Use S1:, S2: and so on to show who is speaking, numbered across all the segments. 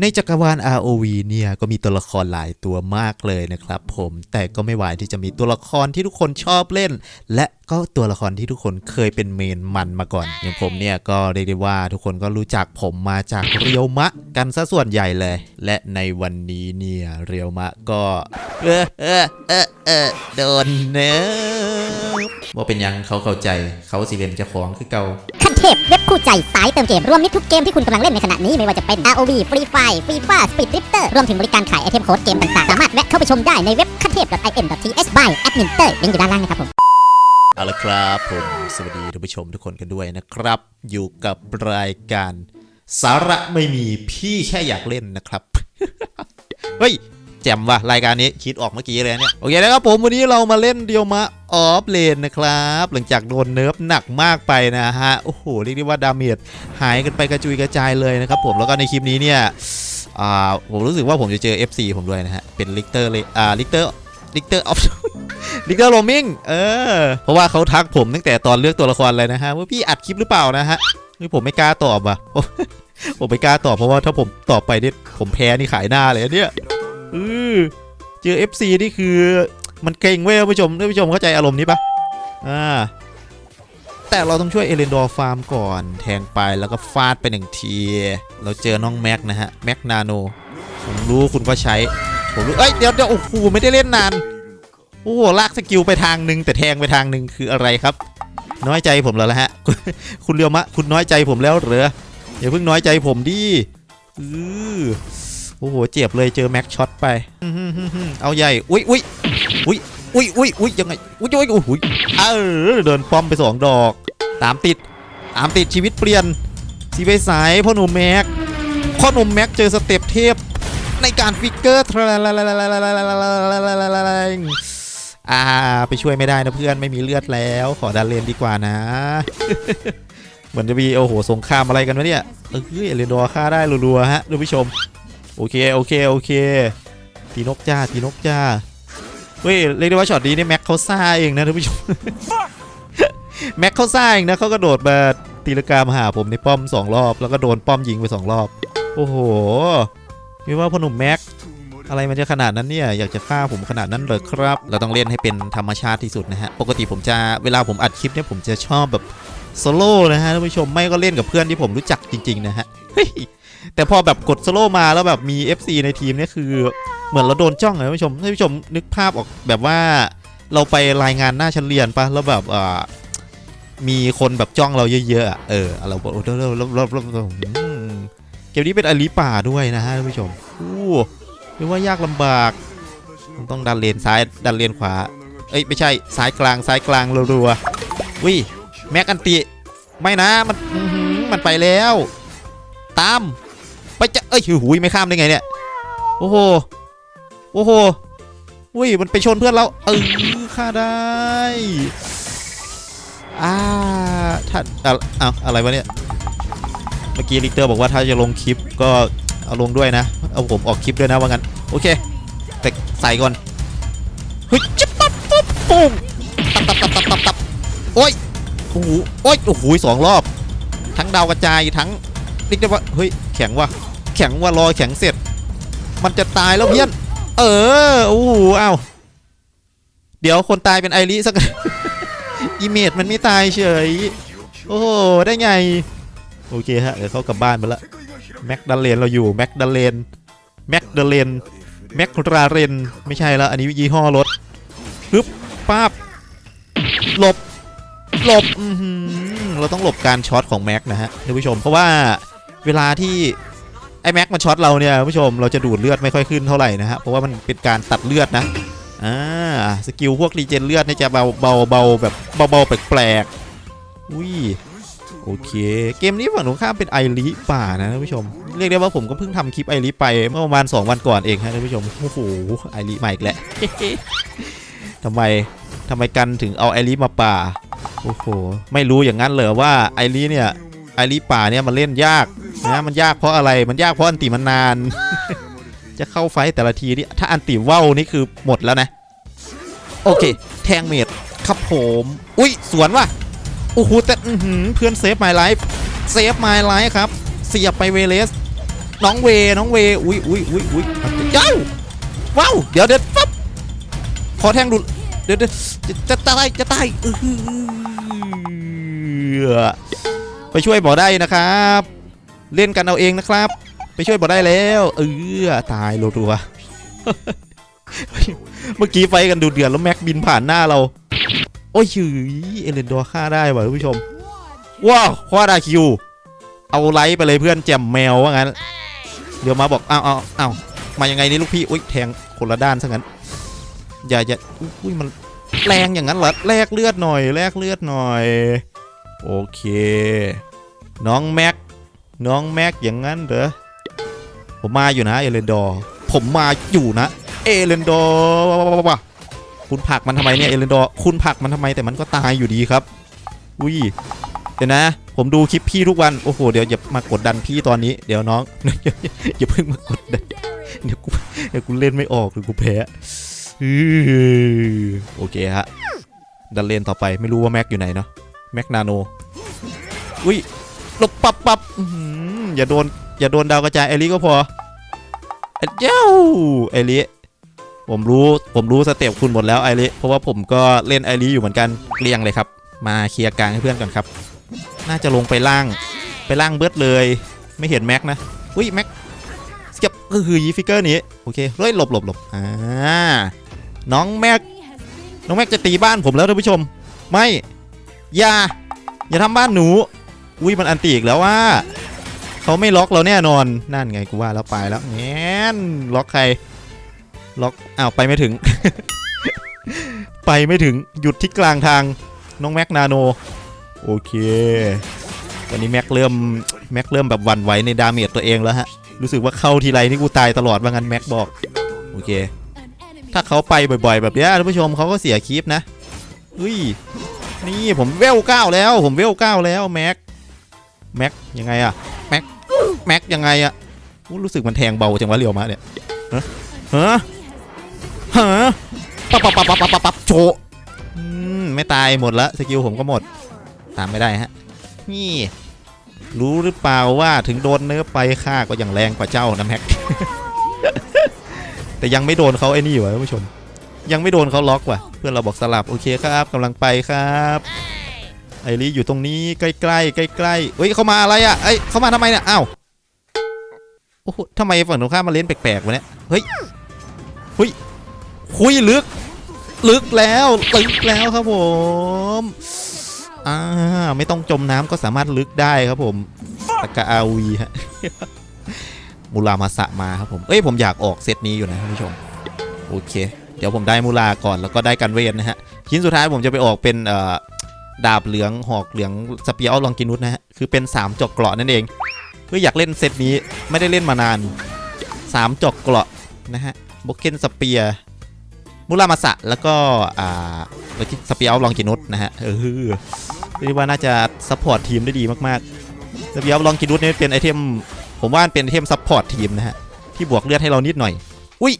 S1: ในจักรวาล ROV เนี่ยก็มีตัวละครหลายตัวมากเลยนะครับผมแต่ก็ไม่ไหวที่จะมีตัวละครที่ทุกคนชอบเล่น และก็ตัวละครที่ทุกคนเคยเป็นเมนมันมาก่อน อย่างผมเนี่ยก็เรียกได้ว่าทุกคนก็รู้จักผมมาจากเรียวมะกันซะส่วนใหญ่เลย และในวันนี้เนี่ยเรียวมะก็เออเออเออเออโดนเนื้อว่าเป็นยังเขาเข้าใจเขาสิเรียนจ้าของคือเก่า
S2: ขั้นเทพเว็บคู่ใจสายเติมเกม รวมมิตรทุกเกมที่คุณกำลังเล่นในขณะนี้ไม่ว่าจะเป็น ROV Free Fire FIFA Speed Drifter รวมถึงบริการขายไอเทมโค้ดเกมต่างๆ สามารถแวะเข้าไปชมได้ในเว็บขั้นเทพ .in.th by admin เตอร์ลิงก์อยู่ด้านล่างนะครับผม
S1: เอาละครับผมสวัสดีท่านผู้ชมทุกคนกันด้วยนะครับ อยู่กับรายการ สาระไม่มีพี่แค่อยากเล่นนะครับ เฮ้ยแจ่มว่ะรายการนี้คิดออกเมื่อกี้เลยเนี่ยโอเคนะครับผมวันนี้เรามาเล่นเดียวมาออฟเลนนะครับ หลังจากโดนเนิร์ฟหนักมากไปนะฮะโอ้โหเรียกได้ว่าดาเมจหายกันไปกระจุยกระจายเลยนะครับผมแล้วก็ในคลิปนี้เนี่ยผมรู้สึกว่าผมจะเจอ FC ผมด้วยนะฮะเป็นลิกเตอร์เลยอ่าลิกเตอร์ ลิกเตอร์ออฟลิกเตอร์โรมิงเออ เพราะว่าเขาทักผมตั้งแต่ตอนเลือกตัวละครเลยนะฮะว่าพี่อัดคลิปหรือเปล่านะฮะนี่ผมไม่กล้าตอบอะผมไม่กล้าตอบเพราะว่าถ้าผมตอบไปนี่ผมแพ้นี่ขายหน้าเลยเนี่ยเออเจอ FC นี่คือมันเก่งเว้ยท่านผู้ชมท่านผู้ชมเข้าใจอารมณ์นี้ปะอ่าแต่เราต้องช่วยเอเลนดอร์ฟาร์มก่อน แทงไปแล้วก็ฟาดไปหนึ่งที เราเจอน้องแม็กนะฮะ แม็กนาโน ผมรู้คุณก็ใช้ ผมรู้เอ้ยเดี๋ยวเดี๋ยวโอ้โหไม่ได้เล่นนาน โอ้โหลากสกิลไปทางหนึ่งแต่แทงไปทางหนึ่งคืออะไรครับ น้อยใจผมแล้วละฮะ คุณเรียวมะ คุณน้อยใจผมแล้วเหรออย่าเพิ่งน้อยใจผมดิอือโอ้โหเจ็บเลยเจอแม็กช็อตไปเอาใหญ่อุ้ยอุ้ยอุ้ยอุ้ยอุ้ยอุ้ยยังไงอุ้ยอุ้ยอุ้ยเออเดินป้อมไปสองดอก ตามติดตามติดชีวิตเปลี่ยนสีไปสายพ่อหนุ่มแม็กพ่อหนุ่มแม็กเจอสเต็ปเทพ ในการฟิกเกอร์อ่าไปช่วยไม่ได้นะเพื่อนไม่มีเลือดแล้ว ขอดันเลนดีกว่านะ เหมือนจะมีโอ้โหสงครามอะไรกันวะเนี่ยเออเรนดอฆ่าได้รัวๆฮะท่านผู้ชม โอเคโอเคโอเคตีนกจ้าตีนกจ้าเฮ้ยเรียกได้ว่าช็อตนี้นี่แม็กเขาซ่าเองนะท่านผู้ชมแม็กเขาซ่าเองนะเขากระโดดมาตีลกามาหาผมในป้อมสองรอบ แล้วก็โดนป้อมยิงไปสองรอบ โอ้โห ไม่ว่าพ่อหนุ่มแม็กอะไรมันจะขนาดนั้นเนี่ยอยากจะฆ่าผมขนาดนั้นเลยครับ เราต้องเล่นให้เป็นธรรมชาติที่สุดนะฮะ ปกติผมจะเวลาผมอัดคลิปเนี่ยผมจะชอบแบบโซโล่นะฮะท่านผู้ชมไม่ก็เล่นกับเพื่อนที่ผมรู้จักจริง ๆ นะฮะแต่พอแบบกดโซโล่มาแล้วแบบมี FC ในทีมเนี่ยคือเหมือนเราโดนจ้องเลยท่านผู้ชมท่านผู้ชมนึกภาพออกแบบว่าเราไปรายงานหน้าชั้นเรียนปะแล้วแบบอ่ามีคนแบบจ้องเราเยอะๆเออเราบอกโอ้เร็วๆๆๆๆอืม เกมนี้เป็นอลิป่าด้วยนะฮะท่านผู้ชมอู้เรียกว่ายากลำบากมันต้องดันเลนซ้ายดันเลนขวา เอ้ยไม่ใช่ซ้ายกลางซ้ายกลางรัวๆวิแม็กอันติไม่นะมันมันไปแล้ว ตามไปจะเอ้ยหูยไม่ข้ามได้ไงเนี่ยโอ้โหโอ้โหอุ้ยมันไปชนเพื่อนเราเออฆ่าได้อ่าถ้าอะเอาอะไรวะเนี่ย เมื่อกี้ลิเตอร์บอกว่าถ้าจะลงคลิปก็เอาลงด้วยนะ เอาผมออกคลิปด้วยนะว่างั้น โอเค แต่ใส่ก่อนเฮ้ยจิ๊บปั๊บปุ๊บปุ้งตับตับตับตับตับตับโอ้ยโอ้โหโอ้ยโอ้โหสองรอบ ทั้งดาวกระจายทั้งนี่ได้ว่าเฮ้ยแข็งว่ะแข็งว่ะรอแข็งเสร็จ มันจะตายแล้วเพี้ยน เออโอ้โหอ้าวเดี๋ยวคนตายเป็นไอริสักอีเมจมันไม่ตายเฉย โอ้โหได้ไง โอเคฮะเดี๋ยวเขากลับบ้านไปละแม็กดาเลนเราอยู่แม็กดาเลนแม็กดาเลนแม็กราเรนไม่ใช่แล้วอันนี้ยี่ห้อรถฮึบป้าบหลบหลบเราต้องหลบการช็อตของแม็กนะฮะท่านผู้ชมเพราะว่าเวลาที่ไอ้แม็กมันช็อตเราเนี่ยท่านผู้ชมเราจะดูดเลือดไม่ค่อยขึ้นเท่าไหร่นะฮะเพราะว่ามันเป็นการตัดเลือดนะอ่าสกิลพวกรีเจนเลือดเนี่ยจะเบาเบาเบาแบบเบาเบาแปลกๆอุ้ย โอเค เกมนี้ฝั่งตรงข้ามเป็นไอริป่านะท่านผู้ชม เรียกได้ว่าผมก็เพิ่งทำคลิปไอริไปเมื่อประมาณ 2 วันก่อนเองฮะท่านผู้ชม โอ้โห ไอริมาอีกแล้วทำไมทำไมกันถึงเอาไอริมาป่า โอ้โห ไม่รู้อย่างนั้นเลยว่าไอริเนี่ยไอริป่าเนี่ยมันเล่นยากนะมันยากเพราะอะไรมันยากเพราะอันติมันนาน จะเข้าไฟแต่ละทีนี่ถ้าอันติว่าวนี่คือหมดแล้วนะ โอเค แทงเมดครับผม อุ้ยสวนว่ะ โอ้โหแต่เพื่อนเซฟ my life เซฟ my life ครับ เสียบไปเวเลส น้องเว น้องเว อุ้ยอุ้ยอุ้ยอุ้ยเจ้าว้าวเดี๋ยวเดี๋ยวปั๊บขอแทงดูเดี๋ยวเดี๋ยวจะจะตายจะตายเออไปช่วยบอได้นะครับ เล่นกันเอาเองนะครับ ไปช่วยบอได้แล้วเออตายรัวๆเมื่อกี้ไฟกันดูเดือดแล้วแม็กบินผ่านหน้าเรา โอ้ยหืยเอเลนดอร์ฆ่าได้ว่ะท่านผู้ชม ว้าวควาดาคิว เอาไลท์ไปเลยเพื่อนแจมแมวว่างั้น เดี๋ยวมาบอกอ้าวอ้าวอ้าวมายังไงนี่ลูกพี่อุ้ยแทงคนละด้านซะงั้น อย่าอย่าอุ้ยมันแรงอย่างนั้นเหรอแลกเลือดหน่อยแลกเลือดหน่อย โอเค น้องแม็ก น้องแม็กอย่างนั้นเหรอ ผมมาอยู่นะเอเลนดอร์ผมมาอยู่นะ เอเลนดอร์ คุณผักมันทำไมเนี่ยเอเลนดอร์คุณผักมันทำไมแต่มันก็ตายอยู่ดีครับ อุ้ยเดี๋ยวนะ ผมดูคลิปพี่ทุกวัน โอ้โห เดี๋ยวอย่ามากดดันพี่ตอนนี้ เดี๋ยวน้อง อย่าเพิ่งมากดดัน เดี๋ยวกูเดี๋ยวกูเล่นไม่ออกหรือกูแพ้อโอเคฮะ ดันเลนต่อไปไม่รู้ว่าแม็กอยู่ไหนเนาะ แม็กนาโน อุ้ยหลบปับปับอย่าโดน อย่าโดนดาวกระจายไอริก็พอเจ้าไอริ ผมรู้ผมรู้สเต็ปคุณหมดแล้วไอริเพราะว่าผมก็เล่นไอริอยู่เหมือนกันเกลียงเลยครับ มาเคลียร์กลางให้เพื่อนก่อนครับ น่าจะลงไปล่างไปล่างเบิร์ดเลย ไม่เห็นแม็กนะอุ้ยแม็กเก็บก็คือยีฟิกเกอร์นี้โอเคเฮ้ยหลบหลบหลบอ่าน้องแม็กน้องแม็กจะตีบ้านผมแล้วท่านผู้ชม ไม่อย่าอย่าทำบ้านหนูอุ้ยมันอันตีอีกแล้วว่าเขาไม่ล็อกเราแน่นอนนั่นไงกูว่าแล้วไปแล้วแง้นล็อกใคร ล็อกอ้าวไปไม่ถึง ไปไม่ถึงหยุดที่กลางทางน้องแม็กนาโนโอเคตอนนี้แม็กเริ่มแม็กเริ่มแบบวันไหวในดาเมจตัวเองแล้วฮะ รู้สึกว่าเข้าทีไรนี่กูตายตลอดว่างั้นแม็กบอก โอเค ถ้าเขาไปบ่อยๆ แบบนี้ท่านผู้ชมเขาก็เสียคลิปนะอุ้ยนี่ผมเวลเก้าแล้ว ผมเวลเก้าแล้วแม็กแม็กยังไงอะแม็กแม็กยังไงอะรู้สึกมันแทงเบาจังวะเรียวมาเนี่ยฮะฮะ ฮะปั๊บปั๊บปั๊บปั๊บปั๊บปั๊บโชะอืมไม่ตายหมดละสกิลผมก็หมด ตามไม่ได้ฮะ นี่ รู้หรือเปล่าว่าถึงโดนเนื้อไปฆ่าก็ยังแรงกว่าเจ้านะแม็ก แต่ยังไม่โดนเขาไอ้นี่วะท่านผู้ชม ยังไม่โดนเขาล็อกว่ะ เพื่อนเราบอกสลับโอเคครับกำลังไปครับไอรีอยู่ตรงนี้ใกล้ๆใกล้ๆเฮ้ยเขามาอะไรอะเอ้ยเขามาทำไมเนี่ยอ้าวโอ้โหทำไมฝั่งตรงข้ามมาเล่นแปลกๆวะเนี่ยเฮ้ยเฮ้ย คุยลึก ลึกแล้วลึกแล้วครับผมอ่าไม่ต้องจมน้ำก็สามารถลึกได้ครับผมตะกะอาวีฮะมูรามาสะมาครับผม เอ้ยผมอยากออกเซตนี้อยู่นะท่านผู้ชม โอเค เดี๋ยวผมได้มูลาก่อนแล้วก็ได้กันเวทนะฮะ ชิ้นสุดท้ายผมจะไปออกเป็นเอ่อดาบเหลืองหอกเหลืองสเปียร์ลองกินุสนะฮะ คือเป็น 3 จอกเกราะนั่นเองเพื่ออยากเล่นเซตนี้ไม่ได้เล่นมานาน 3 จอกเกราะนะฮะบกเกนสเปียร์ มุรามาสะแล้วก็อ่าสเปียร์ออฟลองกินุสนะฮะเออเรียกว่าน่าจะซัพพอร์ตทีมได้ดีมากๆสเปียร์ออฟลองกินุสนี่เป็นไอเทมผมว่าเป็นไอเทมซัพพอร์ตทีมนะฮะที่บวกเลือดให้เรานิดหน่อย อุ้ย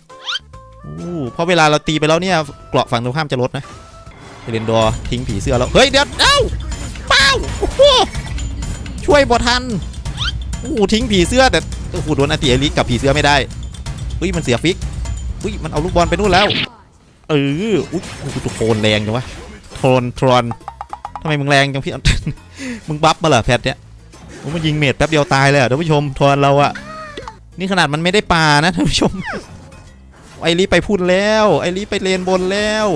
S1: อู้เพราะเวลาเราตีไปแล้วเนี่ยเกราะฝั่งตรงข้ามจะลดนะเอเลนดอร์ทิ้งผีเสื้อแล้ว เฮ้ยเดี๋ยวเอ้าเป้าช่วยบอทันโอ้ทิ้งผีเสื้อแต่โอ้โหโดนอาติเอลิกกับผีเสื้อไม่ได้เฮ้ยมันเสียฟิกเฮ้ยมันเอาลูกบอลไปนู่นแล้ว เอออุ้ยโอ้โหตัวโคนแรงจังวะโทรนทนทำไมมึงแรงจังพี่ มึงบัฟมาเหรอแพทเนี่ยโอ้มันยิงเมดแป๊บเดียวตายเลยอะท่านผู้ชมทนเราอะนี่ขนาดมันไม่ได้ปลานะท่านผู้ชม ไอรีไปพูดแล้ว ไอรีไปเลนบนแล้ว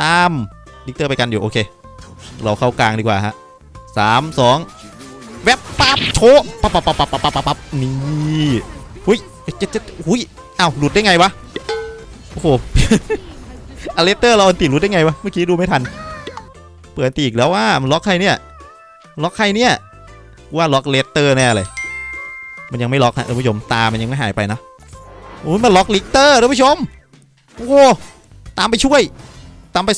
S1: ตามลิกเตอร์ไปกันอยู่โอเค เราเข้ากลางดีกว่าฮะสามสองแวบปั๊บโชปั๊บปั๊บปั๊บปั๊บปั๊บปั๊บปั๊บนี่หุยเจ็ดเจ็ดหุยอ้าวหลุดได้ไงวะ โอ้โหอเลสเตอร์เราอันติหลุดได้ไงวะ เมื่อกี้ดูไม่ทัน เปิดอันติอีกแล้วว่ามันล็อกใครเนี่ย ล็อกใครเนี่ย ว่าล็อกเลสเตอร์แน่เลย มันยังไม่ล็อกฮะท่านผู้ชม ตา มันยังไม่หายไปนะ โอ้ยมันล็อกลิกเตอร์ท่านผู้ชม โอ้โหตามไปช่วย ตามไป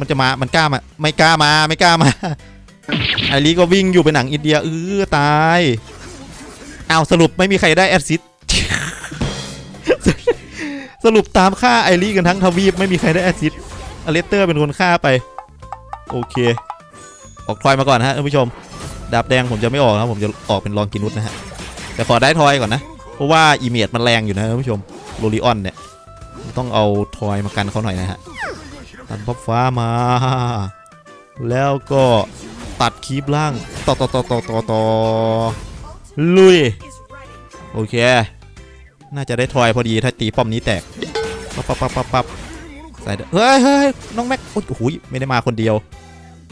S1: มันจะมา มันกล้ามา ไม่กล้ามา ไม่กล้ามา ไอรีก็วิ่งอยู่เป็นหนังอินเดียเออตาย เอาสรุปไม่มีใครได้แอดซิส สรุปตามฆ่าไอรีกันทั้งทวีปไม่มีใครได้แอดซิสอเลสเตอร์เป็นคนฆ่าไป โอเค ออกทอยมาก่อนฮะท่านผู้ชม ดาบแดงผมจะไม่ออกนะผมจะออกเป็นลองกินุสนะฮะแต่ขอได้ทอยก่อนนะ เพราะว่าอีเมจมันแรงอยู่นะท่านผู้ชมโรลิออนเนี่ยต้องเอาทอยมากันเขาหน่อยนะฮะตัดพับฟ้ามา แล้วก็ตัดคีบล่างต่อต่อต่อต่อต่อต่อลุย โอเค น่าจะได้ทอยพอดีถ้าตีป้อมนี้แตกปั๊บปั๊บปั๊บปั๊บปั๊บใส่เฮ้ยเฮ้ยน้องแม็กโอ้โหไม่ได้มาคนเดียว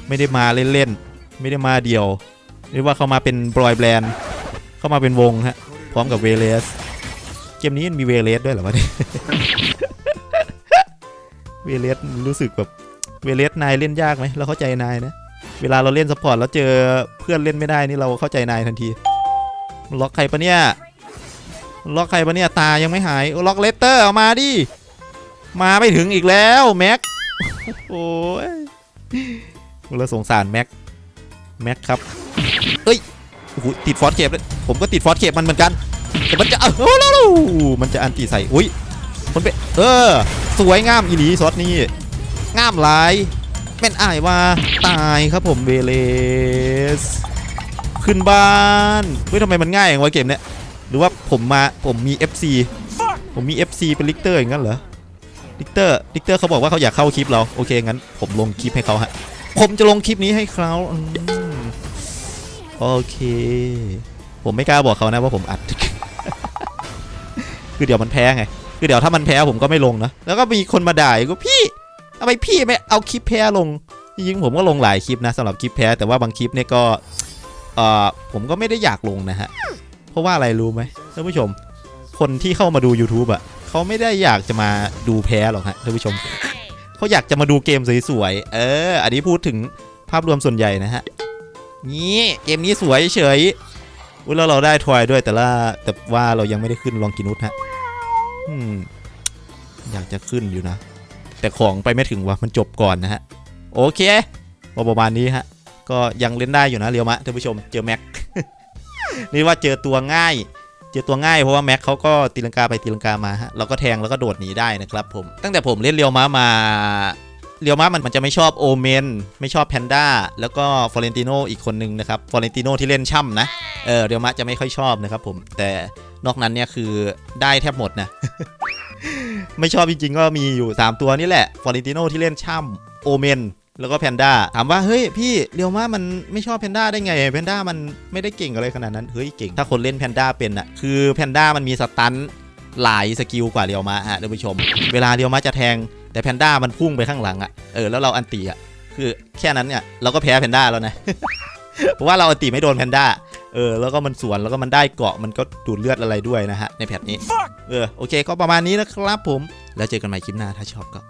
S1: ไม่ได้มาเล่นๆไม่ได้มาเดียวเรียกว่าเขามาเป็นบอยแบรนด์เข้ามาเป็นวงฮะพร้อมกับเวเลสเกมนี้มีเวเลสด้วยเหรอวะเนี่ยเวเลสรู้สึกแบบเวเลสนายเล่นยากไหมเราเข้าใจนายนะเวลาเราเล่นซัพพอร์ตแล้วเจอเพื่อนเล่นไม่ได้นี่เราเข้าใจนายทันทีล็อกใครปะเนี่ย ล็อกใครปะเนี่ยตายังไม่หายล็อกเลสเตอร์เอามาดิมาไม่ถึงอีกแล้วแม็กโอ้ยเราสงสารแม็กแม็กครับเอ้ยโอ้โหติดฟอสเคปเลยผมก็ติดฟอสเคปมันเหมือนกันแต่มันจะเอ้าโอ้โหมันจะอันตีใส่อุ้ยมันเป็นเออ สวยงามอีหลีซอสนี่งามหลายแม่นอายว่าตายครับผมเวเลส ขึ้นบ้านเฮ้ยทำไมมันง่ายอย่างวะเกมเนี้ย หรือว่าผมมาผมมี FC ผมมี FC เป็นลิกเตอร์อย่างนั้นเหรอลิกเตอร์ลิกเตอร์เขาบอกว่าเขาอยากเข้าคลิปเราโอเคงั้น ผมลงคลิปให้เขาฮะผมจะลงคลิปนี้ให้เขาโอเค ผมไม่กล้าบอกเขานะว่าผมอัด คือเดี๋ยวมันแพ้ไง คือเดี๋ยวถ้ามันแพ้ผมก็ไม่ลงนะ แล้วก็มีคนมาด่ากว่าพี่ทำไมพี่ไม่เอาคลิปแพ้ลง จริงๆผมก็ลงหลายคลิปนะสำหรับคลิปแพ้แต่ว่าบางคลิปเนี่ยก็เออผมก็ไม่ได้อยากลงนะฮะ ราะว่าอะไรรู้ไหมท่านผู้ชม คนที่เข้ามาดู YouTube อะเขาไม่ได้อยากจะมาดูแพ้หรอกฮะท่านผู้ชมเขาอยากจะมาดูเกมสวยๆเออ อันนี้พูดถึงภาพรวมส่วนใหญ่นะฮะนี่เกมนี้สวยเฉยอุ้ยแล้วเราได้ทอยด้วยแต่ละแต่ว่าเรายังไม่ได้ขึ้นลองกินุสฮะอืมอยากจะขึ้นอยู่นะ แต่ของไปไม่ถึงว่ะมันจบก่อนนะฮะ โอเคประมาณนี้ฮะ ก็ยังเล่นได้อยู่นะเรียวมะท่านผู้ชมเจอแม็ก นี่ว่าเจอตัวง่าย เจอตัวง่ายเพราะว่าแม็กเขาก็ตีลังกาไปตีลังกามาฮะเราก็แทงแล้วก็โดดหนีได้นะครับผม ตั้งแต่ผมเล่นเรียวม้ามาเรียวม้ามันมันจะไม่ชอบโอเมนไม่ชอบแพนด้าแล้วก็ฟอเรนติโนอีกคนนึงนะครับฟอเรนติโนที่เล่นช่ำนะเออเรียวม้าจะไม่ค่อยชอบนะครับผมแต่นอกนั้นเนี่ยคือได้แทบหมดนะ ไม่ชอบจริงๆก็มีอยู่ 3 ตัวนี่แหละฟอเรนติโนที่เล่นช่ำโอเมน แล้วก็แพนด้าถามว่าเฮ้ยพี่เรียวม้ามันไม่ชอบแพนด้าได้ไงแพนด้ามันไม่ได้เก่งอะไรขนาดนั้นเฮ้ยเก่งถ้าคนเล่นแพนด้าเป็นอะคือแพนด้ามันมีสตันหลายสกิลกว่าเรียวม้าฮะท่านผู้ชม เวลาเรียวม้าจะแทง แต่แพนด้ามันพุ่งไปข้างหลังอะเออแล้วเราอันตีอะคือแค่นั้นเนี่ยเราก็แพ้แพนด้าแล้วนะเพราะว่าเราอันตีไม่โดนแพนด้าเออแล้วก็มันสวนแล้วก็มันได้เกาะมันก็ดูดเลือดอะไรด้วยนะฮะในแพทนี้เออโอเคก็ประมาณนี้นะครับผม แล้วเจอกันใหม่คลิปหน้าถ้าชอบก็